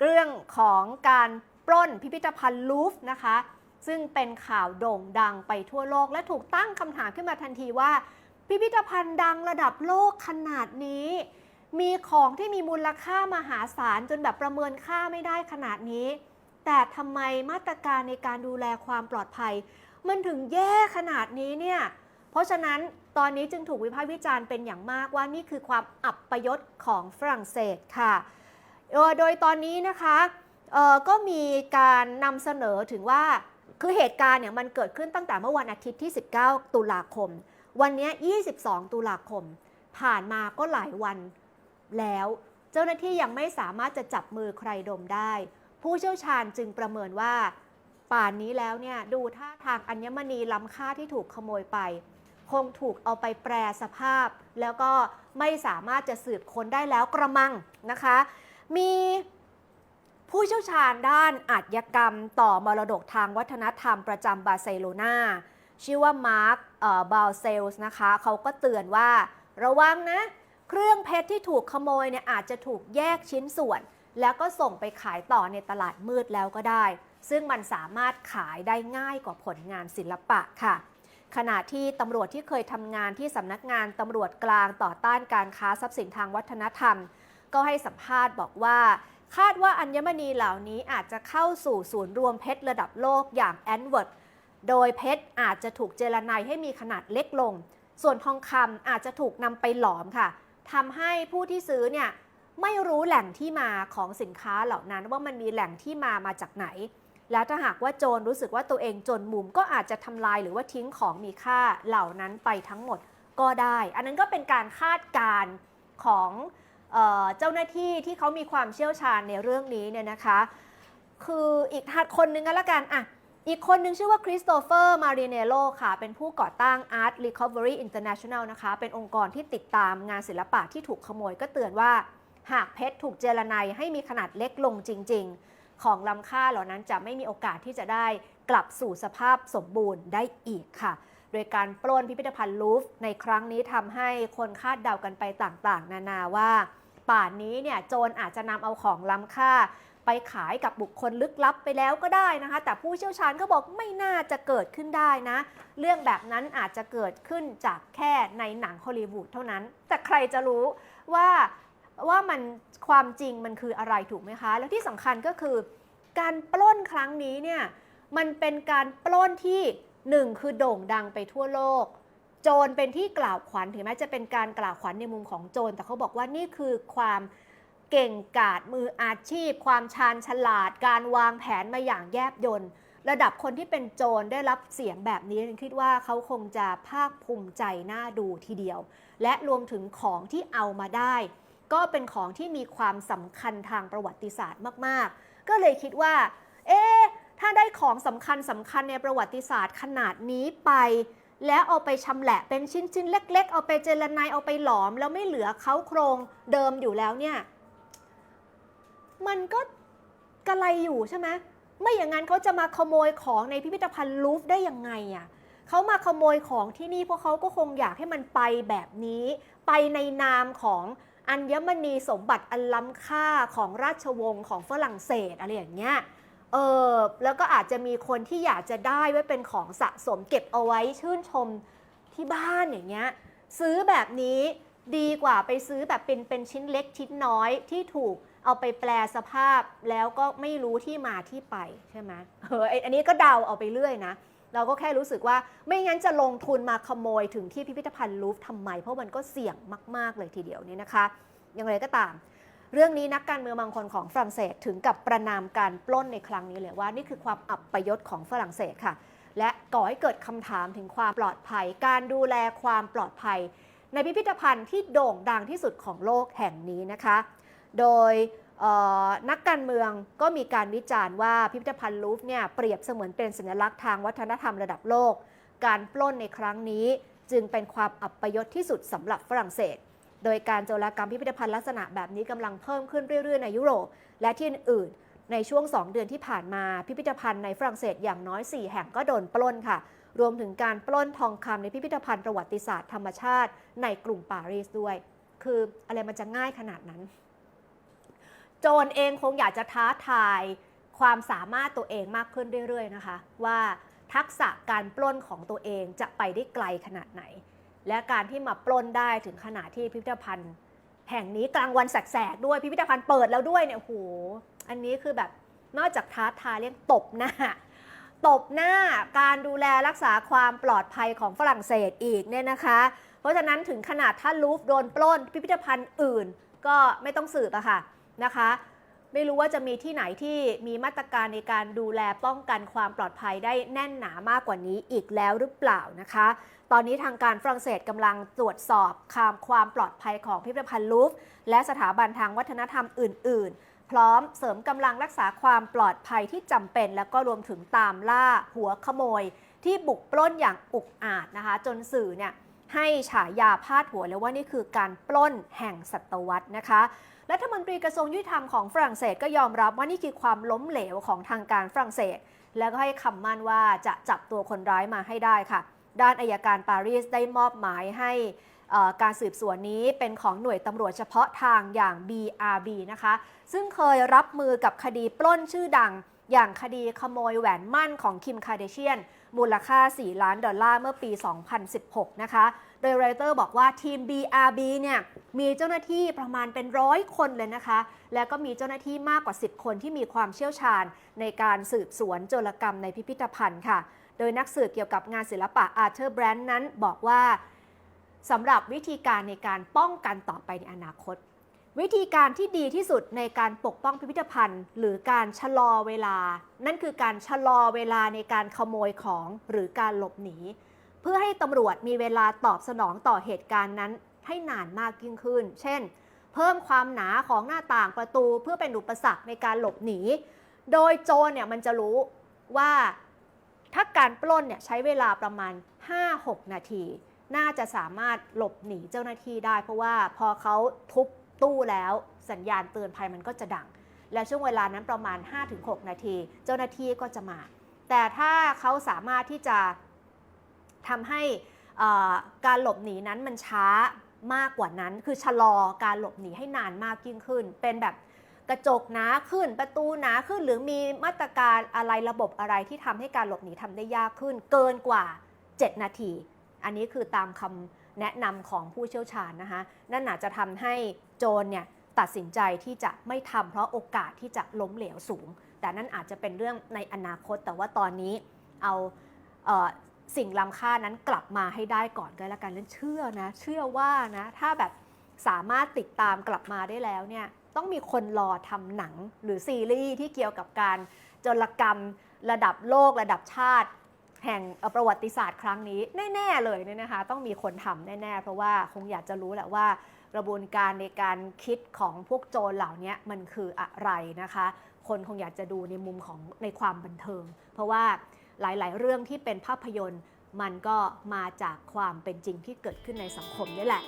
เรื่องของการปล้นพิพิธภัณฑ์ลูฟนะคะ ซึ่งเป็นข่าวโด่งดังไปทั่วโลก และถูกตั้งคำถามขึ้นมาทันทีว่า พิพิธภัณฑ์ดังระดับโลกขนาดนี้ มีของที่มีมูลค่ามหาศาลจนแบบประเมินค่าไม่ได้ขนาดนี้ แต่ทำไมมาตรการในการดูแลความปลอดภัย มันถึงแย่ขนาดนี้เนี่ยเพราะฉะนั้นตอนนี้จึงถูกวิพากษ์วิจารณ์เป็นอย่างมากว่านี่คือความอับประยศของฝรั่งเศสค่ะ โดยตอนนี้นะคะก็มีการนำเสนอถึงว่าคือเหตุการณ์เนี่ยมันเกิดขึ้นตั้งแต่เมื่อวันอาทิตย์ที่ 19 ตุลาคม วันนี้ย22 ตุลาคม ผ่านมาก็หลายวันแล้ว เจ้าหน้าที่ยังไม่สามารถจะจับมือใครดมได้ ผู้เชี่ยวชาญจึงประเมินว่า ป่านนี้แล้วเนี่ยดูท่าทางอัญมณีล้ำค่าที่ถูกขโมยไป คงถูกเอาไปแปรสภาพ แล้วก็ไม่สามารถจะสืบค้นได้แล้วกระมังนะคะ มีผู้เชี่ยวชาญด้านอาชญากรรมต่อมรดกทางวัฒนธรรมประจำบาร์เซโลนาชื่อว่ามาร์คบาลเซลส์นะคะเขาก็เตือนว่าระวังนะ เครื่องเพชรที่ถูกขโมยเนี่ยอาจจะถูกแยกชิ้นส่วน แล้วก็ส่งไปขายต่อในตลาดมืดแล้วก็ได้ ซึ่งมันสามารถขายได้ง่ายกว่าผลงานศิลปะค่ะ ขณะที่ตำรวจที่เคยทำงานที่สำนักงานตำรวจกลางต่อต้านการค้าทรัพย์สินทางวัฒนธรรม ก็ให้สัมภาษณ์บอกว่า คาดว่าอัญมณีเหล่านี้อาจจะเข้าสู่ศูนย์รวมเพชรระดับโลกอย่างแอนเวิร์ดโดยเพชรอาจจะถูกเจรไนให้มีขนาดเล็กลง ส่วนทองคำอาจจะถูกนำไปหลอมค่ะทำให้ผู้ที่ซื้อเนี่ยไม่รู้แหล่งที่มาของสินค้าเหล่านั้นว่ามันมีแหล่งที่มามาจากไหน แล้วถ้าหากว่าโจรรู้สึกว่าตัวเองจนมุมก็อาจจะทำลายหรือว่าทิ้งของมีค่าเหล่านั้นไปทั้งหมดก็ได้ อันนั้นก็เป็นการคาดการณ์ของ เจ้าหน้าที่ที่เขามีความเชี่ยวชาญในเรื่องนี้เนี่ยนะคะ คืออีกคนนึงก็แล้วกันอะอีกคนหนึ่งชื่อว่าคริสโตเฟอร์ มาริเนโลค่ะ เป็นผู้ก่อตั้ง Art Recovery International นะคะ เป็นองค์กรที่ติดตามงานศิลปะที่ถูกขโมยก็เตือนว่า หากเพชรถูกเจรไนให้มีขนาดเล็กลงจริง ๆ ของล้ำค่าเหล่านั้นจะไม่มีโอกาสที่จะได้กลับสู่สภาพสมบูรณ์ได้อีกค่ะ โดยการปล้นพิพิธภัณฑ์ลูฟในครั้งนี้ทำให้คนคาดเดากันไปต่างๆ นานาว่า ป่านนี้เนี่ยโจรอาจจะนำเอาของล้ำค่า ไปขายกับบุคคลลึกลับไปแล้วก็ได้นะคะ แต่ผู้เชี่ยวชาญก็บอกไม่น่าจะเกิดขึ้นได้นะ เรื่องแบบนั้นอาจจะเกิดขึ้นจากแค่ในหนังฮอลลีวูดเท่านั้น แต่ใครจะรู้ว่าว่ามันความจริงมันคืออะไรถูกไหมคะ แล้วที่สำคัญก็คือ การปล้นครั้งนี้เนี่ยมันเป็นการปล้นที่หนึ่งคือโด่งดังไปทั่วโลก โจรเป็นที่กล่าวขวัญถึงแม้จะเป็นการกล่าวขวัญในมุมของโจรแต่เขาบอกว่านี่คือความเก่งกาจมืออาชีพ ความชาญฉลาด การวางแผนมาอย่างแยบยลระดับคนที่เป็นโจรได้รับเสียงแบบนี้คิดว่าเขาคงจะภาคภูมิใจน่าดูทีเดียว และรวมถึงของที่เอามาได้ ก็เป็นของที่มีความสำคัญทางประวัติศาสตร์มาก ๆ ก็เลยคิดว่า เอ๊ถ้าได้ของสำคัญสำคัญในประวัติศาสตร์ขนาดนี้ไป แล้วเอาไปชำแหละเป็นชิ้นๆ เล็ก ๆ เอาไปเจรไนเอาไปหลอม แล้วไม่เหลือเขาโครงเดิมอยู่แล้วเนี่ย มันก็กระไรอยู่ใช่ไหมไม่อย่างนั้นเขาจะมาขโมยของในพิพิธภัณฑ์ลูฟได้ยังไงอะเขามาขโมยของที่นี่เพราะเขาก็คงอยากให้มันไปแบบนี้ ไปในนามของอัญมณีสมบัติอันล้ำค่าของราชวงศ์ของฝรั่งเศสอะไรอย่างเงี้ย เออแล้วก็อาจจะมีคนที่อยากจะได้ไว้เป็นของสะสมเก็บเอาไว้ชื่นชมที่บ้านอย่างเงี้ยซื้อแบบนี้ดีกว่าไปซื้อแบบเป็นเป็นชิ้นเล็กชิ้นน้อยที่ถูกเอาไปแปลสภาพแล้วก็ไม่รู้ที่มาที่ไปใช่ไหมเออไออันนี้ก็เดาเอาไปเรื่อยนะ เราก็แค่รู้สึกว่าไม่งั้นจะลงทุนมาขโมยถึงที่พิพิธภัณฑ์ลูฟทำไม เพราะมันก็เสี่ยงมาก ๆ เลยทีเดียวนี้นะคะ อย่างไรก็ตาม เรื่องนี้นักการเมืองบางคนของฝรั่งเศสถึงกับประนามการปล้นในครั้งนี้เลยว่านี่คือความอับประยศของฝรั่งเศสค่ะ และก่อให้เกิดคำถามถึงความปลอดภัย การดูแลความปลอดภัย ในพิพิธภัณฑ์ที่โด่งดังที่สุดของโลกแห่งนี้นะคะ โดยนักการเมืองก็มีการวิจารณ์ว่าพิพิธภัณฑ์ลูฟเนี่ยเปรียบเสมือนเป็นสัญลักษณ์ทางวัฒนธรรมระดับโลก การปล้นในครั้งนี้จึงเป็นความอับประยศที่สุดสำหรับฝรั่งเศส โดยการโจรกรรมพิพิธภัณฑ์ลักษณะแบบนี้กำลังเพิ่มขึ้นเรื่อยๆในยุโรป และที่อื่นๆในช่วง 2 เดือนที่ผ่านมาพิพิธภัณฑ์ในฝรั่งเศสอย่างน้อย 4 แห่งก็โดนปล้นค่ะ รวมถึงการปล้นทองคำในพิพิธภัณฑ์ประวัติศาสตร์ธรรมชาติในกรุงปารีสด้วย คืออะไรมันจะง่ายขนาดนั้น โจรเองคงอยากจะท้าทายความสามารถตัวเองมากขึ้นเรื่อยๆนะคะ ว่าทักษะการปล้นของตัวเองจะไปได้ไกลขนาดไหน และการที่มาปล้นได้ถึงขนาดที่พิพิธภัณฑ์ แห่งนี้กลางวันแสกๆด้วยพิพิธภัณฑ์เปิดแล้วด้วยเนี่ยโอ้โหอันนี้คือแบบนอกจากท้าทายเรียกตบหน้าตบหน้าการดูแลรักษาความปลอดภัยของฝรั่งเศสอีกเนี่ยนะคะ เพราะฉะนั้นถึงขนาดถ้าลูฟโดนปล้นพิพิธภัณฑ์อื่น ก็ไม่ต้องสืบอะค่ะนะคะ ไม่รู้ว่าจะมีที่ไหนที่มีมาตรการในการดูแลป้องกันความปลอดภัยได้แน่นหนามากกว่านี้อีกแล้วหรือเปล่านะคะ ตอนนี้ทางการฝรั่งเศสกำลังตรวจสอบความความปลอดภัยของพิพิธภัณฑ์ลูฟและสถาบันทางวัฒนธรรมอื่น ๆ พร้อมเสริมกำลังรักษาความปลอดภัยที่จำเป็น แล้วก็รวมถึงตามล่าหัวขโมย ที่บุกปล้นอย่างอุกอาจนะคะ จนสื่อเนี่ยให้ฉายาพาดหัวเลยว่านี่คือการปล้นแห่งศตวรรษนะคะ รัฐมนตรีกระทรวงยุติธรรมของฝรั่งเศสก็ยอมรับว่านี่คือความล้มเหลวของทางการฝรั่งเศส แล้วก็ให้คำมั่นว่าจะจับตัวคนร้ายมาให้ได้ค่ะ ด้านอายการปารีสได้มอบหมายให้การสืบสวนนี้เป็นของหน่วยตำรวจเฉพาะทางอย่าง BRB นะคะ ซึ่งเคยรับมือกับคดีปล้นชื่อดัง อย่างคดีขโมยแหวนมั่นของคิมคาเดเชียน มูลค่า 4 ล้านดอลลาร์เมื่อปี 2016 นะคะ โดยไรเตอร์บอกว่าทีม BRB เนี่ยมีเจ้าหน้าที่ประมาณเป็นร้อยคนเลยนะคะ แล้วก็มีเจ้าหน้าที่มากกว่า 10 คนที่มีความเชี่ยวชาญ ในการสืบสวนโจรกรรมในพิพิธภัณฑ์ค่ะ โดยนักสืบเกี่ยวกับงานศิลปะอาร์เธอร์แบรนด์นั้นบอกว่าสำหรับวิธีการในการป้องกันต่อไปในอนาคต วิธีการที่ดีที่สุดในการปกป้องพิพิธภัณฑ์ หรือการชะลอเวลา นั่นคือการชะลอเวลาในการขโมยของหรือการหลบหนี เพื่อให้ตำรวจมีเวลาตอบสนองต่อเหตุการณ์นั้นให้นานมากยิ่งขึ้น เช่น เพิ่มความหนาของหน้าต่างประตูเพื่อเป็นอุปสรรคในการหลบหนี โดยโจรเนี่ยมันจะรู้ว่าถ้าการปล้นเนี่ยใช้เวลาประมาณ 5-6 นาที น่าจะสามารถหลบหนีเจ้าหน้าที่ได้ เพราะว่าพอเขาทุบตู้แล้วสัญญาณเตือนภัยมันก็จะดัง และช่วงเวลานั้นประมาณ 5-6 นาที เจ้าหน้าที่ก็จะมา แต่ถ้าเขาสามารถที่จะ ทำให้การหลบหนีนั้นมันช้ามากกว่านั้น คือชะลอการหลบหนีให้นานมากยิ่งขึ้น เป็นแบบกระจกหนาขึ้นประตูหนาขึ้น หรือมีมาตรการอะไรระบบอะไรที่ทำให้การหลบหนีทำได้ยากขึ้น เกินกว่า 7 นาที อันนี้คือตามคำแนะนำของผู้เชี่ยวชาญนะคะนั่นอาจจะทำให้โจรเนี่ยตัดสินใจที่จะไม่ทำเพราะโอกาสที่จะล้มเหลวสูง แต่นั่นอาจจะเป็นเรื่องในอนาคตแต่ว่าตอนนี้เอาเอ สิ่งล้ำค่านั้นกลับมาให้ได้ก่อนก็แล้วกันแล้วเชื่อนะ เชื่อว่านะถ้าแบบสามารถติดตามกลับมาได้แล้วเนี่ยต้องมีคนรอทำหนังหรือซีรีส์ที่เกี่ยวกับการโจรกรรมระดับโลกระดับชาติ แห่งประวัติศาสตร์ครั้งนี้ แน่ ๆ เลยเนี่ยนะคะ ต้องมีคนทำแน่ ๆ เพราะว่าคงอยากจะรู้แหละว่ากระบวนการในการคิดของพวกโจรเหล่านี้มันคืออะไรนะคะ คนคงอยากจะดูในมุมของในความบันเทิง เพราะว่า หลาย ๆ เรื่องที่เป็นภาพยนตร์ มันก็มาจากความเป็นจริงที่เกิดขึ้นในสังคมนี่แหละ